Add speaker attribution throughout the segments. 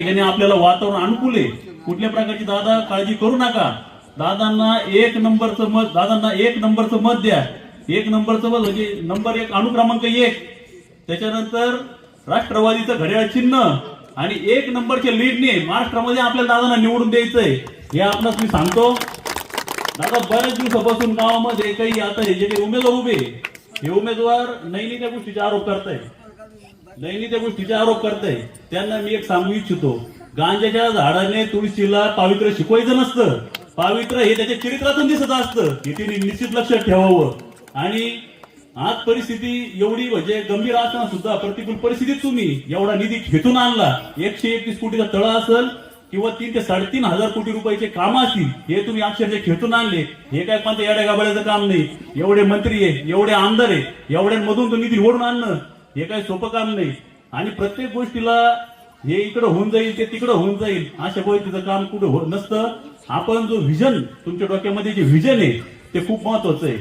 Speaker 1: याने आपल्याला वातावरण अनुकूल आहे. कुठल्या प्रकारची दादा काळजी करू नका. दादांना एक नंबरचं मत दादांना एक नंबरचं मत द्या. एक नंबरचं मत म्हणजे नंबर एक अनुक्रमांक एक. त्याच्यानंतर राष्ट्रवादीचं घड्याळ चिन्ह आणि एक नंबरच्या लीडने महाराष्ट्रामध्ये आपल्याला दादांना निवडून द्यायचंय. हे आपणास मी सांगतो. दादा बऱ्याच दिवसापासून गावामध्ये काही आता हे जे काही उमेदवार उभे हे उमेदवार नैनी त्या गोष्टीचे आरोप करताय नैनी त्या गोष्टीचे आरोप करताय. त्यांना मी एक सांगू इच्छितो. गांजाच्या झाडाने तुळशीला पावित्र्य शिकवायचं नसतं. पावित्र्य हे त्याच्या चरित्रातून दिसत असतं. हे तिने निश्चित लक्षात ठेवावं. आणि आज परिस्थिती एवढी म्हणजे गंभीर असताना सुद्धा प्रतिकूल परिस्थितीत तुम्ही एवढा निधी खेचून आणला. एकशे एकतीस कोटीचा तळा असेल किंवा तीन ते साडेतीन हजार कोटी रुपयाचे काम असतील हे तुम्ही अक्षरशः खेचून आणले. हे काय पण येड्या गाबड्याचं काम नाही. एवढे मंत्री आहे एवढे आमदार आहे एवढ्यांमधून तो निधी ओढून आणणं. हे काही सोपं काम नाही. आणि प्रत्येक गोष्टीला हे इकडं होऊन जाईल ते तिकडं होऊन जाईल अशा पद्धतीचं काम कुठं हो नसतं. आपण जो व्हिजन तुमच्या डोक्यामध्ये जे व्हिजन आहे ते खूप महत्वाचं आहे.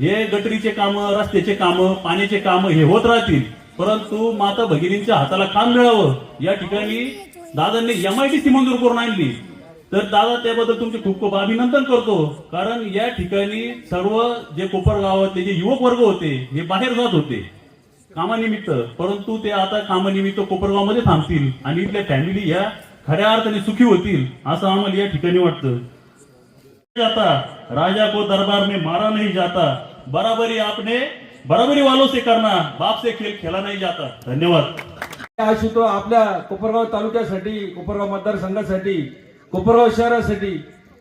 Speaker 1: हे गटरीचे कामं रस्त्याचे कामं पाण्याचे कामं हे होत राहतील. परंतु माता भगिनींच्या हाताला काम मिळावं. या ठिकाणी दादांनी एम आय टी सी मंजूर करून आणली. तर दादा त्याबद्दल तुमचे खूप खूप अभिनंदन करतो. कारण या ठिकाणी सर्व जे कोपर गावातले जे युवक वर्ग होते हे बाहेर जात होते. कामानिमित्त परंतु ते आता कामानिमित्त कोपरगावमध्ये थांबतील आणि इथल्या फॅमिली या खऱ्या अर्थाने सुखी होतील असं आम्हाला या ठिकाणी वाटतं. जाता राजा को दरबार में मारा नहीं जाता. बराबरी आपने बराबरी वालों से करना बाप से खेल खेला नाही जाता. धन्यवाद.
Speaker 2: अशी आपल्या कोपरगाव तालुक्यासाठी कोपरगाव मतदारसंघासाठी कोपरगाव शहरासाठी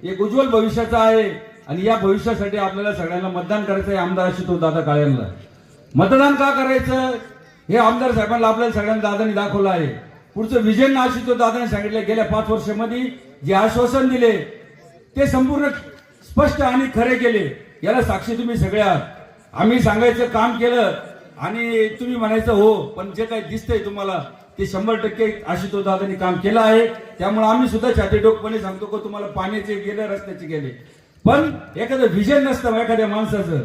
Speaker 2: एक उज्ज्वल भविष्याचा आहे आणि या भविष्यासाठी आपल्याला सगळ्यांना मतदान करायचं आहे आमदार अशी दादा काळ्यांना. मतदान का करायचं? हे आमदार साहेबांना आपल्याला सगळ्यांना दादांनी दाखवलं आहे. पुढचं विजन नाशिक तो दादाने सांगितलं गेल्या पाच वर्षामध्ये जे आश्वासन दिले ते संपूर्ण स्पष्ट आणि खरे केले. याला साक्षी तुम्ही सगळे आहात आम्ही सांगायचं काम केलं आणि तुम्ही म्हणायचं हो पण जे काही दिसतंय तुम्हाला ते शंभर टक्के आशुतोष दादांनी काम केलं आहे. त्यामुळे आम्ही सुद्धा छातीडोकपणे सांगतो की तुम्हाला पाण्याचे गेले रस्त्याचे गेले. पण एखादं व्हिजन नसतं एखाद्या माणसाचं.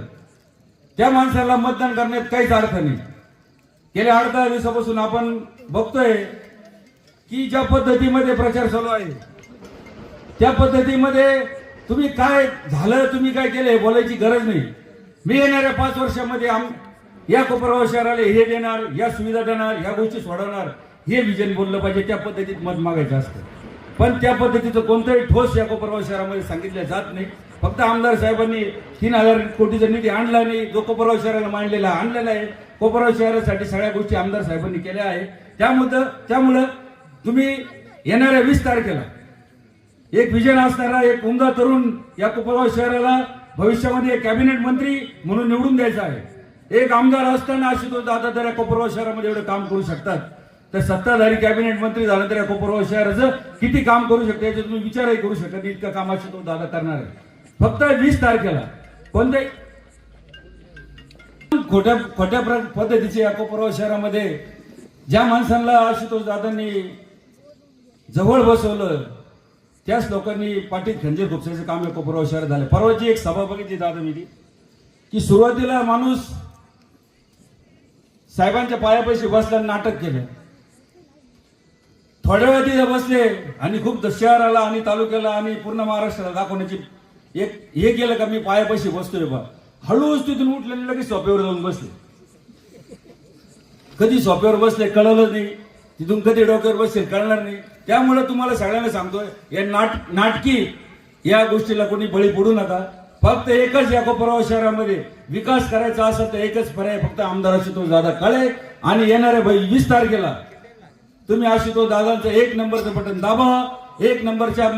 Speaker 2: त्या माणसाला मतदान करण्यात काहीच अर्थ नाही. गेल्या आठ दहा दिवसापासून आपण बघतोय की ज्या पद्धतीमध्ये प्रचार चालू आहे त्या पद्धतीमध्ये तुम्ही काय झालं तुम्ही काय केलं हे बोलायची गरज नाही. मी येणाऱ्या पाच वर्षामध्ये आम या कोपरगाव शहराला हे देणार या सुविधा देणार या गोष्टी सोडवणार हे विजन बोललं पाहिजे त्या पद्धतीत मत मागायचं असतं. पण त्या पद्धतीचं कोणतंही ठोस या कोपरगाव शहरामध्ये सांगितलं जात नाही. फक्त आमदार साहेबांनी तीन हजार कोटीचा निधी आणला नाही जो कोपरगाव शहराला मांडलेला आणलेला आहे. कोपरगाव शहरासाठी सगळ्या गोष्टी आमदार साहेबांनी केल्या आहे. त्यामुळं त्यामुळं तुम्ही येणाऱ्या वीस तारखेला एक विजन असणारा एक उमदा तरुण या कोपरगाव शहराला भविष्यामध्ये एक कॅबिनेट मंत्री म्हणून निवडून द्यायचा आहे. एक आमदार असताना आशुतोष दादा तर या कोपरगाव शहरामध्ये एवढं काम करू शकतात. तर सत्ताधारी कॅबिनेट मंत्री झालं तर या कोपरगाव शहराचं किती काम करू शकते याचा तुम्ही विचारही करू शकत इतकं काम तो दादा करणार आहे. फक्त वीस तारखेला. कोणते? खोट्या खोट्या पद्धतीचे या शहरामध्ये ज्या माणसांना आशुतोष दादांनी जवळ बसवलं त्याच लोकांनी पाठीत खंजीर खुपसायचं काम या शहरात झालं. परवाची एक सभा बघितली दादा मी की सुरुवातीला माणूस साहेबांच्या पायापाशी बसल्या नाटक केलं. थोड्या वेळ तिथे बसले आणि खूप शहराला आणि तालुक्याला आणि पूर्ण महाराष्ट्राला दाखवण्याची एक हे केलं का मी पायापाशी बसतोय बा. हळूच तिथून उठले लगेच सोप्यावर जाऊन बसले. कधी सोप्यावर बसले कळलं नाही. तिथून कधी डोक्यावर बसले कळणार नाही. त्यामुळे तुम्हाला सगळ्यांना सांगतोय या नाट नाटकी या गोष्टीला कोणी बळी पडू नका. फक्त एकच या कोपराव शहरामध्ये विकास करायचा असेल तर एकच पर्याय फक्त आमदाराशी तो दादा कळे आणि येणाऱ्या भाई वीस तारखेला. तुम्ही आशुतोष दादांचं एक नंबरचं बटन दाबा. एक नंबरच्या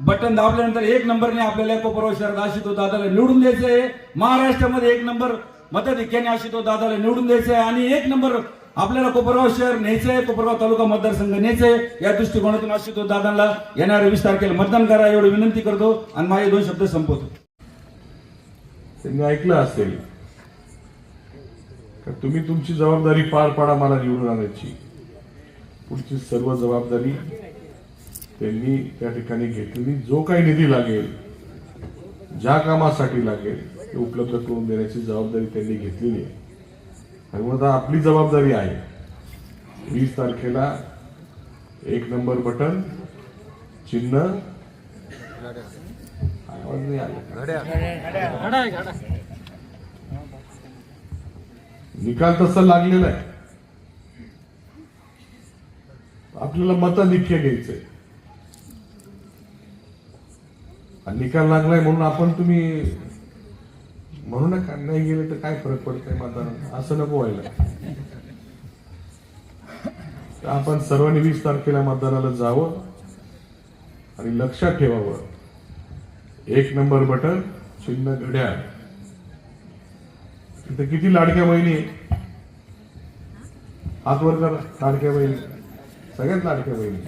Speaker 2: बटन दाबल्यानंतर एक नंबरने आपल्याला कोपराव शहरात आशुतोष दादाला निवडून द्यायचं आहे महाराष्ट्रामध्ये एक नंबर मताधिक्याने आशितो दादाला निवडून द्यायचं आहे आणि एक नंबर आपल्याला कोपरगाव शहर न्यायचंय कोपरगाव तालुका मतदारसंघ न्यायचंय. या दृष्टिकोनातून आशितो दादांना येणाऱ्या वीस तारखेला मतदान करा एवढी विनंती करतो. आणि माझे दोन शब्द संपवतो.
Speaker 3: त्यांनी ऐकलं असेल का? तुम्ही तुमची जबाबदारी पार पाडा मला निवडून आणायची. पुढची सर्व जबाबदारी त्यांनी त्या ठिकाणी घेतलेली जो काही निधी लागेल ज्या कामासाठी लागेल ते उपलब्ध करून देण्याची जबाबदारी त्यांनी घेतलेली आहे. आणि मग आता आपली जबाबदारी आहे. वीस तारखेला एक नंबर बटन चिन्ह. आवाज नाही आला. निकाल तसा लागलेला आहे. आपल्याला मताधिक्य घ्यायचंय आणि निकाल लागलाय म्हणून आपण तुम्ही म्हणू नका नाही गेले तर काय फरक पडतंय माता असं नको व्हायला. तर आपण सर्वांनी वीस तारखेला मतदानाला जावं आणि लक्षात ठेवावं. एक नंबर बटन चिन्ह घड्याळ. तिथे किती लाडक्या बहिणी आहे? हात वर करा लाडक्या बहिणी. सगळ्यात लाडक्या बहिणी.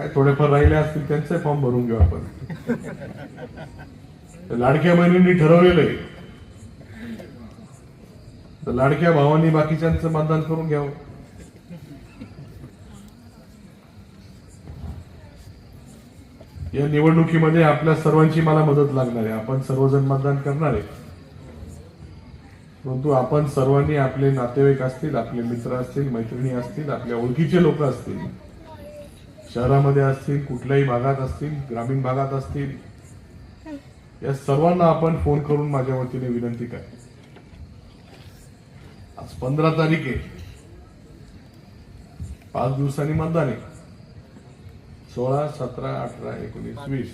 Speaker 3: काय थोडेफार राहिले असतील त्यांचे फॉर्म भरून घेऊ आपण. लाडक्या बहिणींनी ठरवलेलं आहे. तर लाडक्या भावांनी बाकीच्यांचं मतदान करून घ्यावं. या निवडणुकीमध्ये आपल्या सर्वांची मला मदत लागणार आहे. आपण सर्वजण मतदान करणार आहे. परंतु आपण सर्वांनी आपले नातेवाईक असतील आपले मित्र असतील मैत्रिणी असतील आपल्या ओळखीचे लोक असतील शहरामध्ये असतील कुठल्याही भागात असतील ग्रामीण भागात असतील या सर्वांना आपण फोन करून माझ्या वतीने विनंती करतो. आज पंधरा तारीख आहे. पाच दिवसांनी मतदान आहे. सोळा सतरा अठरा एकोणीस वीस.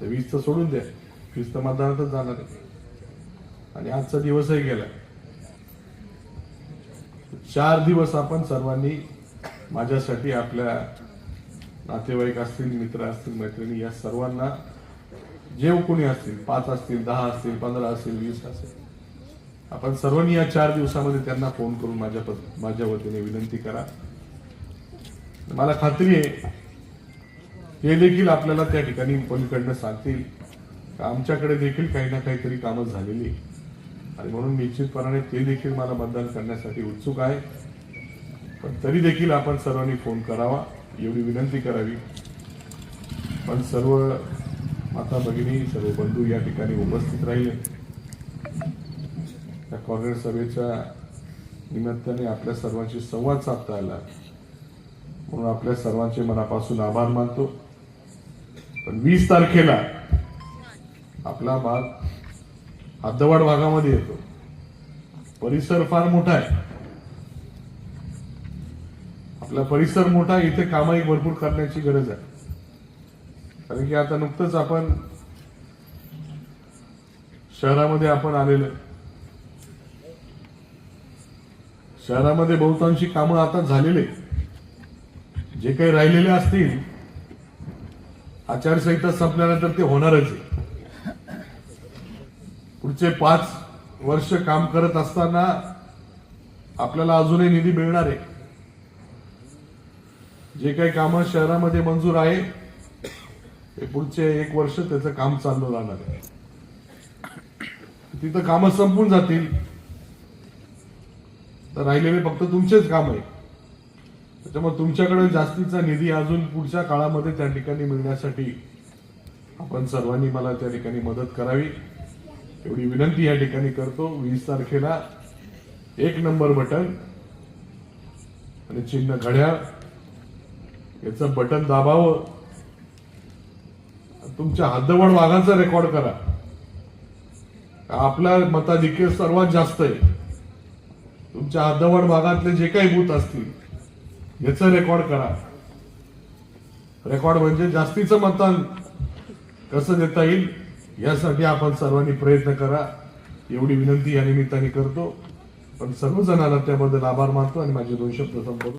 Speaker 3: तर वीस तर सोडून द्या. वीस तर मतदानातच जाणार आहे. आणि आजचा दिवसही गेला. चार दिवस आपण सर्वांनी माझ्यासाठी आपल्या नातेवाईक असतील मित्र असतील मैत्रिणी या सर्वांना जे कोणी असतील पाच असतील दहा असतील पंधरा असतील वीस असेल आपण सर्वांनी या चार दिवसामध्ये त्यांना फोन करून माझ्या माझ्या वतीने विनंती करा मला खात्री आहे हे देखील आपल्याला त्या ठिकाणी पलीकडनं सांगतील आमच्याकडे देखील काही ना काहीतरी कामं झालेली आहे. आणि म्हणून निश्चितपणाने ते देखील मला मतदान करण्यासाठी उत्सुक आहे. पण तरी देखील आपण सर्वांनी फोन करावा एवढी विनंती करावी. पण सर्व माता भगिनी सर्व बंधू या ठिकाणी उपस्थित राहिले. त्या कॉर्नर सभेच्या निमित्ताने आपल्या सर्वांशी संवाद साधता आला. म्हणून आपल्या सर्वांचे मनापासून आभार मानतो. पण वीस तारखेला आपला भाग हद्दवाड भागामध्ये येतो. परिसर फार मोठा आहे. आपला परिसर मोठा आहे, इथे कामही भरपूर करण्याची गरज आहे. कारण की आता नुकतंच आपण शहरामध्ये आपण आलेलो शहरामध्ये बहुतांशी कामं आता झालेले जे काही राहिलेले असतील आचारसंहिता संपल्यानंतर ते होणारच आहे. पुढचे पाच वर्ष काम करत असताना आपल्याला अजूनही निधी मिळणार आहे. जे काही कामं शहरामध्ये मंजूर आहे ते पुढचे एक वर्ष त्याचं काम चालू राहणार आहे. तिथं कामं संपून जातील. तर राहिलेले फक्त तुमचेच काम आहे. त्याच्यामुळे तुमच्याकडे जास्तीचा निधी अजून पुढच्या काळामध्ये त्या ठिकाणी मिळण्यासाठी आपण सर्वांनी मला त्या ठिकाणी मदत करावी. एवढी विनंती या ठिकाणी करतो. वीस तारखेला एक नंबर बटन आणि चिन्ह घड्याळ. याचं बटन दाबावं. तुमच्या हद्दवड वाघाचा रेकॉर्ड करा. आपला मताधिक्य सर्वात जास्त आहे. तुमच्या हद्दवड भागातले जे काही बूथ असतील याचं रेकॉर्ड करा. रेकॉर्ड म्हणजे जास्तीचं मतदान कसं देता येईल? यासाठी आपण सर्वांनी प्रयत्न करा. एवढी विनंती या निमित्ताने करतो. पण सर्वजणांना त्याबद्दल आभार मानतो आणि माझे दोन शब्द संपवतो.